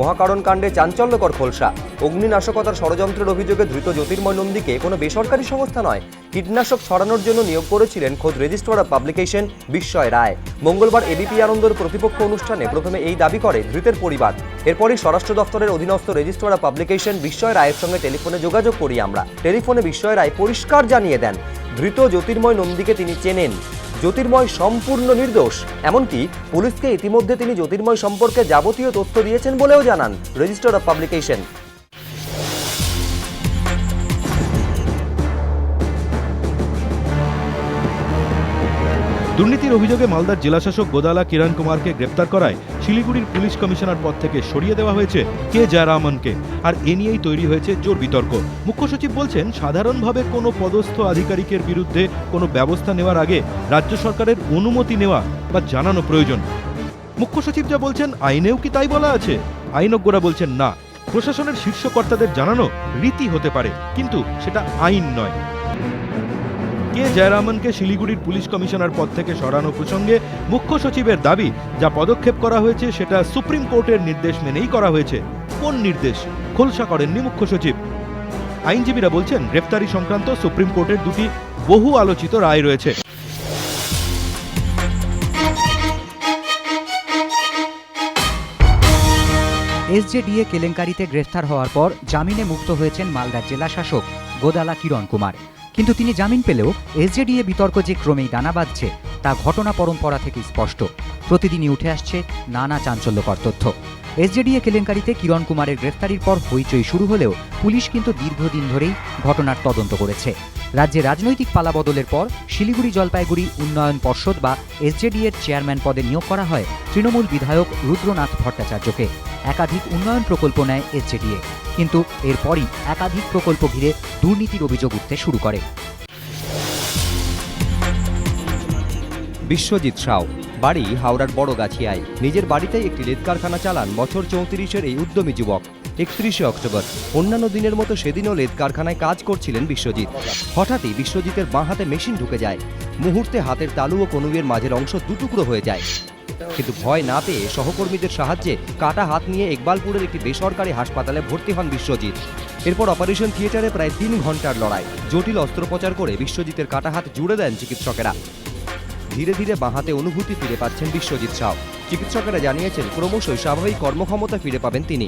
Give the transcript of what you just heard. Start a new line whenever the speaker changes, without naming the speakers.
মহাকারণ কাণ্ডে চাঞ্চল্যকর খোলসা। অগ্নিনাশকতার ষড়যন্ত্রের অভিযোগে ধৃত জ্যোতির্ময় নন্দীকে কোনো বেসরকারি সংস্থা নয়, কীটনাশক ছড়ানোর জন্য নিয়োগ করেছিলেন খোদ রেজিস্ট্রার অফ পাবলিকেশন বিস্ময় রায়। মঙ্গলবার এবিপি আনন্দর প্রতিপক্ষ অনুষ্ঠানে প্রথমে এই দাবি করে ধৃতের পরিবার। এরপরই স্বরাষ্ট্র দপ্তরের অধীনস্থ রেজিস্ট্রার অফ পাবলিকেশন বিস্ময় রায়ের সঙ্গে টেলিফোনে যোগাযোগ করি আমরা। টেলিফোনে বিস্ময় রায় পরিষ্কার জানিয়ে দেন, ধৃত জ্যোতির্ময় নন্দীকে তিনি চেনেন। জ্যোতির্ময় সম্পূর্ণ নির্দোষ। এমনকি পুলিশকে ইতিমধ্যে তিনি জ্যোতির্ময় সম্পর্কে যাবতীয় তথ্য দিয়েছেন বলেও জানান রেজিস্টার অব পাবলিকেশন।
দুর্নীতির অভিযোগে মালদার জেলাশাসক গোদালা কিরণ কুমারকে গ্রেপ্তার করায় শিলিগুড়ির পুলিশ কমিশনার পদ থেকে সরিয়ে দেওয়া হয়েছে কে জয়রামনকে। আর এ নিয়েই তৈরি হয়েছে জোর বিতর্ক। মুখ্য সচিব বলছেন, সাধারণভাবে কোনো পদস্থ আধিকারিকের বিরুদ্ধে কোনো ব্যবস্থা নেওয়ার আগে রাজ্য সরকারের অনুমতি নেওয়া বা জানানো প্রয়োজন। মুখ্য সচিব যা বলছেন, আইনেও কি তাই বলা আছে? আইনজ্ঞরা বলছেন, না। প্রশাসনের শীর্ষকর্তাদের জানানো রীতি হতে পারে, কিন্তু সেটা আইন নয়। কে জয়রামনকে শিলিগুড়ির পুলিশ কমিশনার পদ থেকে সরানো প্রসঙ্গে মুখ্য সচিবের দাবি, যা পদক্ষেপ করা হয়েছে সেটা সুপ্রিম কোর্টের নির্দেশ মেনেই করা হয়েছে। কোন নির্দেশ? খোলসা করেননি মুখ্য সচিব। আইনজীবীরা বলছেন, গ্রেফতারি সংক্রান্ত সুপ্রিম কোর্টের দুটি বহু আলোচিত রায় রয়েছে।
এসজেডিএ কেলেঙ্কারিতে গ্রেফতার হওয়ার পর জামিনে মুক্ত হয়েছেন মালদার জেলা শাসক গোদালা কিরণ কুমার। কিন্তু তিনি জামিন পেলেও এসজেডিএ বিতর্ক যে ক্রমেই দানা বাঁধছে, তা ঘটনা পরম্পরা থেকে স্পষ্ট। প্রতিদিনই উঠে আসছে নানা চাঞ্চল্যকর তথ্য। এসজেডিএ কেলেঙ্কারিতে কিরণ কুমারের গ্রেফতারির পর হইচই শুরু হলেও পুলিশ কিন্তু দীর্ঘদিন ধরেই ঘটনার তদন্ত করেছে। রাজ্যে রাজনৈতিক পালাবদলের পর শিলিগুড়ি জলপাইগুড়ি উন্নয়ন পর্ষদ বা এসজেডি এর চেয়ারম্যান পদে নিয়োগ করা হয় তৃণমূল বিধায়ক রুদ্রনাথ ভট্টাচার্যকে। একাধিক উন্নয়ন প্রকল্প নেয় এসজেডিএ, কিন্তু এরপরই একাধিক প্রকল্প ঘিরে দুর্নীতির অভিযোগ উঠতে শুরু করে।
বিশ্বজিৎ সাউ, বাড়ি হাওড়ার বড় গাছিয়ায় নিজের বাড়িতেই একটি লেদ কারখানা চালান বছর চৌত্রিশের এই উদ্যমী যুবক। একত্রিশে অক্টোবর। অন্যান্য দিনের মতো সেদিনও লেদ কারখানায় কাজ করছিলেন বিশ্বজিৎ। হঠাৎই বিশ্বজিতের বাঁ হাতে মেশিন ঢুকে যায়। মুহূর্তে হাতের তালু ও কনুইয়ের মাঝের অংশ দুটুকরো হয়ে যায়। কিন্তু ভয় না পেয়ে সহকর্মীদের সাহায্যে কাটা হাত নিয়ে ইকবালপুরের একটি বেসরকারি হাসপাতালে ভর্তি হন বিশ্বজিৎ। এরপর অপারেশন থিয়েটারে প্রায় তিন ঘণ্টার লড়াই। জটিল অস্ত্রোপচার করে বিশ্বজিতের কাটা হাত জুড়ে দেন চিকিৎসকেরা। ধীরে ধীরে বাঁহাতে অনুভূতি ফিরে পাচ্ছেন বিশ্বজিৎ সাউ। চিকিৎসকেরা জানিয়েছেন ক্রমশই স্বাভাবিক কর্মক্ষমতা ফিরে পাবেন তিনি।